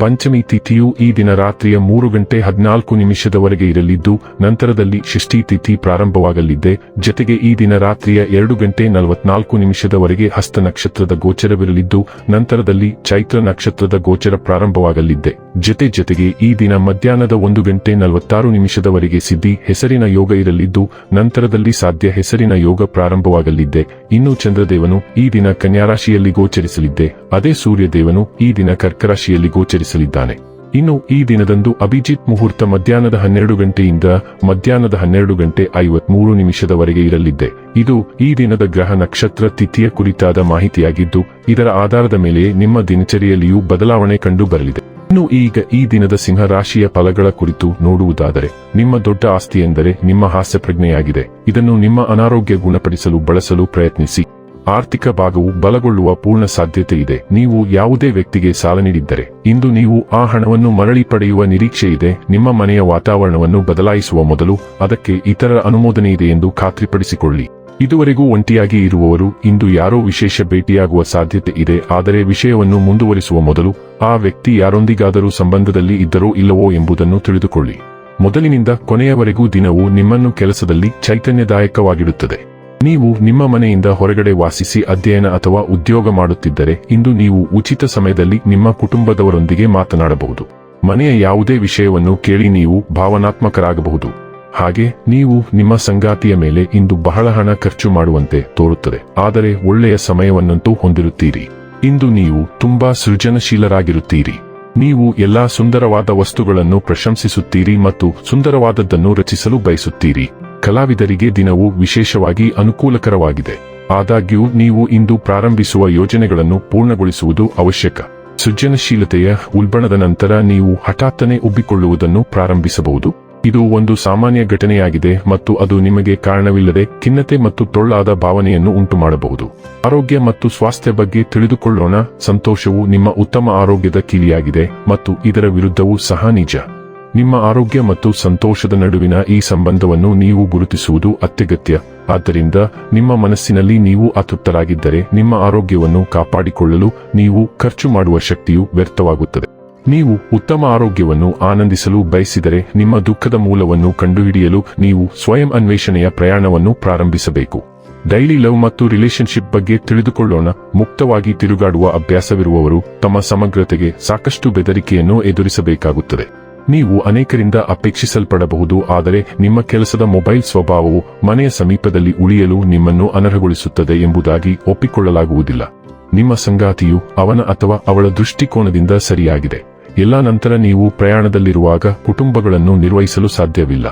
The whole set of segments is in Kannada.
ಪಂಚಮಿ ತಿಥಿಯು ಈ ದಿನ ರಾತ್ರಿಯ ಮೂರು ಗಂಟೆ ಹದಿನಾಲ್ಕು ನಿಮಿಷದವರೆಗೆ ಇರಲಿದ್ದು, ನಂತರದಲ್ಲಿ ಷಷ್ಠಿ ತಿಥಿ ಪ್ರಾರಂಭವಾಗಲಿದ್ದೆ ಜತೆಗೆ ಈ ದಿನ ರಾತ್ರಿಯ ಎರಡು ಗಂಟೆ ನಲವತ್ನಾಲ್ಕು ನಿಮಿಷದವರೆಗೆ ಹಸ್ತ ನಕ್ಷತ್ರದ ಗೋಚರವಿರಲಿದ್ದು, ನಂತರದಲ್ಲಿ ಚೈತ್ರ ನಕ್ಷತ್ರದ ಗೋಚರ ಪ್ರಾರಂಭವಾಗಲಿದ್ದೆ ಜತೆ ಜತೆಗೆ ಈ ದಿನ ಮಧ್ಯಾಹ್ನದ ಒಂದು ಗಂಟೆ ನಲವತ್ತಾರು ನಿಮಿಷದವರೆಗೆ ಸಿದ್ಧಿ ಹೆಸರಿನ ಯೋಗ ಇರಲಿದ್ದು, ನಂತರದಲ್ಲಿ ಸಾಧ್ಯ ಹೆಸರಿನ ಯೋಗ ಪ್ರಾರಂಭವಾಗಲಿದ್ದೆ ಇನ್ನು ಚಂದ್ರದೇವನು ಈ ದಿನ ಕನ್ಯಾರಾಶಿಯಲ್ಲಿ ಗೋಚರಿಸಲಿದ್ದೆ ಅದೇ ಸೂರ್ಯದೇವನು ಈ ದಿನ ಕರ್ಕರಾಶಿಯಲ್ಲಿ ಗೋಚರಿಸಲಿದ್ದಾನೆ ಇನ್ನು ಈ ದಿನದಂದು ಅಭಿಜಿತ್ ಮುಹೂರ್ತ ಮಧ್ಯಾಹ್ನದ ಹನ್ನೆರಡು ಗಂಟೆಯಿಂದ ಮಧ್ಯಾಹ್ನದ ಹನ್ನೆರಡು ಗಂಟೆ ಐವತ್ಮೂರು ನಿಮಿಷದವರೆಗೆ ಇರಲಿದ್ದೆ ಇದು ಈ ದಿನದ ಗ್ರಹ ನಕ್ಷತ್ರ ತಿಥಿಯ ಕುರಿತಾದ ಮಾಹಿತಿಯಾಗಿದ್ದು, ಇದರ ಆಧಾರದ ಮೇಲೆ ನಿಮ್ಮ ದಿನಚರಿಯಲ್ಲಿಯೂ ಬದಲಾವಣೆ ಕಂಡು ಬರಲಿದೆ. ಇನ್ನು ಈಗ ಈ ದಿನದ ಸಿಂಹ ರಾಶಿಯ ಫಲಗಳ ಕುರಿತು ನೋಡುವುದಾದರೆ, ನಿಮ್ಮ ದೊಡ್ಡ ಆಸ್ತಿ ಎಂದರೆ ನಿಮ್ಮ ಹಾಸ್ಯ ಪ್ರಜ್ಞೆಯಾಗಿದೆ ಇದನ್ನು ನಿಮ್ಮ ಅನಾರೋಗ್ಯ ಗುಣಪಡಿಸಲು ಬಳಸಲು ಪ್ರಯತ್ನಿಸಿ. ಆರ್ಥಿಕ ಭಾಗವು ಬಲಗೊಳ್ಳುವ ಪೂರ್ಣ ಸಾಧ್ಯತೆ ಇದೆ. ನೀವು ಯಾವುದೇ ವ್ಯಕ್ತಿಗೆ ಸಾಲ ನೀಡಿದ್ದರೆ, ಇಂದು ನೀವು ಆ ಹಣವನ್ನು ಮರಳಿ ಪಡೆಯುವ ನಿರೀಕ್ಷೆ ಇದೆ. ನಿಮ್ಮ ಮನೆಯ ವಾತಾವರಣವನ್ನು ಬದಲಾಯಿಸುವ ಮೊದಲು ಅದಕ್ಕೆ ಇತರ ಅನುಮೋದನೆ ಇದೆ ಎಂದು ಖಾತ್ರಿಪಡಿಸಿಕೊಳ್ಳಿ. ಇದುವರೆಗೂ ಒಂಟಿಯಾಗಿ ಇರುವವರು, ಇಂದು ಯಾರೋ ವಿಶೇಷ ಭೇಟಿಯಾಗುವ ಸಾಧ್ಯತೆ ಇದೆ. ಆದರೆ ವಿಷಯವನ್ನು ಮುಂದುವರಿಸುವ ಮೊದಲು ಆ ವ್ಯಕ್ತಿ ಯಾರೊಂದಿಗಾದರೂ ಸಂಬಂಧದಲ್ಲಿ ಇದ್ದರೋ ಇಲ್ಲವೋ ಎಂಬುದನ್ನು ತಿಳಿದುಕೊಳ್ಳಿ. ಮೊದಲಿನಿಂದ ಕೊನೆಯವರೆಗೂ ದಿನವು ನಿಮ್ಮನ್ನು ಕೆಲಸದಲ್ಲಿ ಚೈತನ್ಯದಾಯಕವಾಗಿಡುತ್ತದೆ. ನೀವು ನಿಮ್ಮ ಮನೆಯಿಂದ ಹೊರಗಡೆ ವಾಸಿಸಿ ಅಧ್ಯಯನ ಅಥವಾ ಉದ್ಯೋಗ ಮಾಡುತ್ತಿದ್ದರೆ ಇಂದು ನೀವು ಉಚಿತ ಸಮಯದಲ್ಲಿ ನಿಮ್ಮ ಕುಟುಂಬದವರೊಂದಿಗೆ ಮಾತನಾಡಬಹುದು. ಮನೆಯ ಯಾವುದೇ ವಿಷಯವನ್ನು ಕೇಳಿ ನೀವು ಭಾವನಾತ್ಮಕರಾಗಬಹುದು. ಹಾಗೆ ನೀವು ನಿಮ್ಮ ಸಂಗಾತಿಯ ಮೇಲೆ ಇಂದು ಬಹಳ ಹಣ ಖರ್ಚು ಮಾಡುವಂತೆ ತೋರುತ್ತದೆ. ಆದರೆ ಒಳ್ಳೆಯ ಸಮಯವನ್ನಂತೂ ಹೊಂದಿರುತ್ತೀರಿ. ಇಂದು ನೀವು ತುಂಬಾ ಸೃಜನಶೀಲರಾಗಿರುತ್ತೀರಿ. ನೀವು ಎಲ್ಲಾ ಸುಂದರವಾದ ವಸ್ತುಗಳನ್ನು ಪ್ರಶಂಸಿಸುತ್ತೀರಿ ಮತ್ತು ಸುಂದರವಾದದ್ದನ್ನು ರಚಿಸಲು ಬಯಸುತ್ತೀರಿ. ಕಲಾವಿದರಿಗೆ ದಿನವು ವಿಶೇಷವಾಗಿ ಅನುಕೂಲಕರವಾಗಿದೆ. ಆದಾಗ್ಯೂ, ನೀವು ಇಂದು ಪ್ರಾರಂಭಿಸುವ ಯೋಜನೆಗಳನ್ನು ಪೂರ್ಣಗೊಳಿಸುವುದು ಅವಶ್ಯಕ. ಸೃಜನಶೀಲತೆಯ ಉಲ್ಬಣದ ನಂತರ ನೀವು ಹಠಾತ್ತನೆ ಉಬ್ಬಿಕೊಳ್ಳುವುದನ್ನು ಪ್ರಾರಂಭಿಸಬಹುದು. ಇದು ಒಂದು ಸಾಮಾನ್ಯ ಘಟನೆಯಾಗಿದೆ ಮತ್ತು ಅದು ನಿಮಗೆ ಕಾರಣವಿಲ್ಲದೆ ಖಿನ್ನತೆ ಮತ್ತು ತೊಳ್ಳಾದ ಭಾವನೆಯನ್ನು ಉಂಟುಮಾಡಬಹುದು. ಆರೋಗ್ಯ ಮತ್ತು ಸ್ವಾಸ್ಥ್ಯ ಬಗ್ಗೆ ತಿಳಿದುಕೊಳ್ಳೋಣ. ಸಂತೋಷವು ನಿಮ್ಮ ಉತ್ತಮ ಆರೋಗ್ಯದ ಕೀಲಿಯಾಗಿದೆ ಮತ್ತು ಇದರ ವಿರುದ್ಧವೂ ಸಹ ನಿಜ. ನಿಮ್ಮ ಆರೋಗ್ಯ ಮತ್ತು ಸಂತೋಷದ ನಡುವಿನ ಈ ಸಂಬಂಧವನ್ನು ನೀವು ಗುರುತಿಸುವುದು ಅತ್ಯಗತ್ಯ. ಆದ್ದರಿಂದ ನಿಮ್ಮ ಮನಸ್ಸಿನಲ್ಲಿ ನೀವು ಅತೃಪ್ತರಾಗಿದ್ದರೆ ನಿಮ್ಮ ಆರೋಗ್ಯವನ್ನು ಕಾಪಾಡಿಕೊಳ್ಳಲು ನೀವು ಖರ್ಚು ಮಾಡುವ ಶಕ್ತಿಯು ವ್ಯರ್ಥವಾಗುತ್ತದೆ. ನೀವು ಉತ್ತಮ ಆರೋಗ್ಯವನ್ನು ಆನಂದಿಸಲು ಬಯಸಿದರೆ ನಿಮ್ಮ ದುಃಖದ ಮೂಲವನ್ನು ಕಂಡುಹಿಡಿಯಲು ನೀವು ಸ್ವಯಂ ಅನ್ವೇಷಣೆಯ ಪ್ರಯಾಣವನ್ನು ಪ್ರಾರಂಭಿಸಬೇಕು. ಡೈಲಿ ಲವ್ ಮತ್ತು ರಿಲೇಶನ್ಶಿಪ್ ಬಗ್ಗೆ ತಿಳಿದುಕೊಳ್ಳೋಣ. ಮುಕ್ತವಾಗಿ ತಿರುಗಾಡುವ ಅಭ್ಯಾಸವಿರುವವರು ತಮ್ಮ ಸಮಗ್ರತೆಗೆ ಸಾಕಷ್ಟು ಬೆದರಿಕೆಯನ್ನು ಎದುರಿಸಬೇಕಾಗುತ್ತದೆ. ನೀವು ಅನೇಕರಿಂದ ಅಪೇಕ್ಷಿಸಲ್ಪಡಬಹುದು, ಆದರೆ ನಿಮ್ಮ ಕೆಲಸದ ಮೊಬೈಲ್ ಸ್ವಭಾವವು ಮನೆಯ ಸಮೀಪದಲ್ಲಿ ಉಳಿಯಲು ನಿಮ್ಮನ್ನು ಅನರ್ಹಗೊಳಿಸುತ್ತದೆ ಎಂಬುದಾಗಿ ಒಪ್ಪಿಕೊಳ್ಳಲಾಗುವುದಿಲ್ಲ. ನಿಮ್ಮ ಸಂಗಾತಿಯು ಅವನ ಅಥವಾ ಅವಳ ದೃಷ್ಟಿಕೋನದಿಂದ ಸರಿಯಾಗಿದೆ. ಎಲ್ಲ ನಂತರ ನೀವು ಪ್ರಯಾಣದಲ್ಲಿರುವಾಗ ಕುಟುಂಬಗಳನ್ನು ನಿರ್ವಹಿಸಲು ಸಾಧ್ಯವಿಲ್ಲ.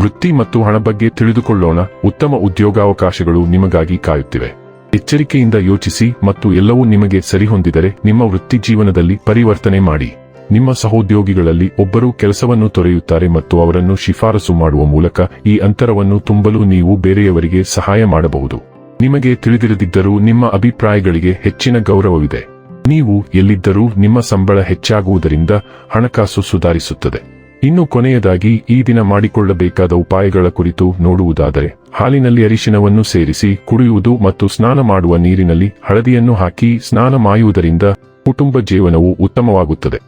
ವೃತ್ತಿ ಮತ್ತು ಹಣ ಬಗ್ಗೆ ತಿಳಿದುಕೊಳ್ಳೋಣ, ಉತ್ತಮ ಉದ್ಯೋಗಾವಕಾಶಗಳು ನಿಮಗಾಗಿ ಕಾಯುತ್ತಿವೆ. ಎಚ್ಚರಿಕೆಯಿಂದ ಯೋಚಿಸಿ ಮತ್ತು ಎಲ್ಲವೂ ನಿಮಗೆ ಸರಿಹೊಂದಿದರೆ ನಿಮ್ಮ ವೃತ್ತಿ ಜೀವನದಲ್ಲಿ ಪರಿವರ್ತನೆ ಮಾಡಿ. ನಿಮ್ಮ ಸಹೋದ್ಯೋಗಿಗಳಲ್ಲಿ ಒಬ್ಬರು ಕೆಲಸವನ್ನು ತೊರೆಯುತ್ತಾರೆ ಮತ್ತು ಅವರನ್ನು ಶಿಫಾರಸು ಮಾಡುವ ಮೂಲಕ ಈ ಅಂತರವನ್ನು ತುಂಬಲು ನೀವು ಬೇರೆಯವರಿಗೆ ಸಹಾಯ ಮಾಡಬಹುದು. ನಿಮಗೆ ತಿಳಿದಿರದಿದ್ದರೂ ನಿಮ್ಮ ಅಭಿಪ್ರಾಯಗಳಿಗೆ ಹೆಚ್ಚಿನ ಗೌರವವಿದೆ. ನೀವು ಎಲ್ಲಿದ್ದರೂ ನಿಮ್ಮ ಸಂಬಳ ಹೆಚ್ಚಾಗುವುದರಿಂದ ಹಣಕಾಸು ಸುಧಾರಿಸುತ್ತದೆ. ಇನ್ನು ಕೊನೆಯದಾಗಿ, ಈ ದಿನ ಮಾಡಿಕೊಳ್ಳಬೇಕಾದ ಉಪಾಯಗಳ ಕುರಿತು ನೋಡುವುದಾದರೆ, ಹಾಲಿನಲ್ಲಿ ಅರಿಶಿನವನ್ನು ಸೇರಿಸಿ ಕುಡಿಯುವುದು ಮತ್ತು ಸ್ನಾನ ಮಾಡುವ ನೀರಿನಲ್ಲಿ ಹಳದಿಯನ್ನು ಹಾಕಿ ಸ್ನಾನ ಮಾಯುವುದರಿಂದ ಕುಟುಂಬ ಜೀವನವು ಉತ್ತಮವಾಗುತ್ತದೆ.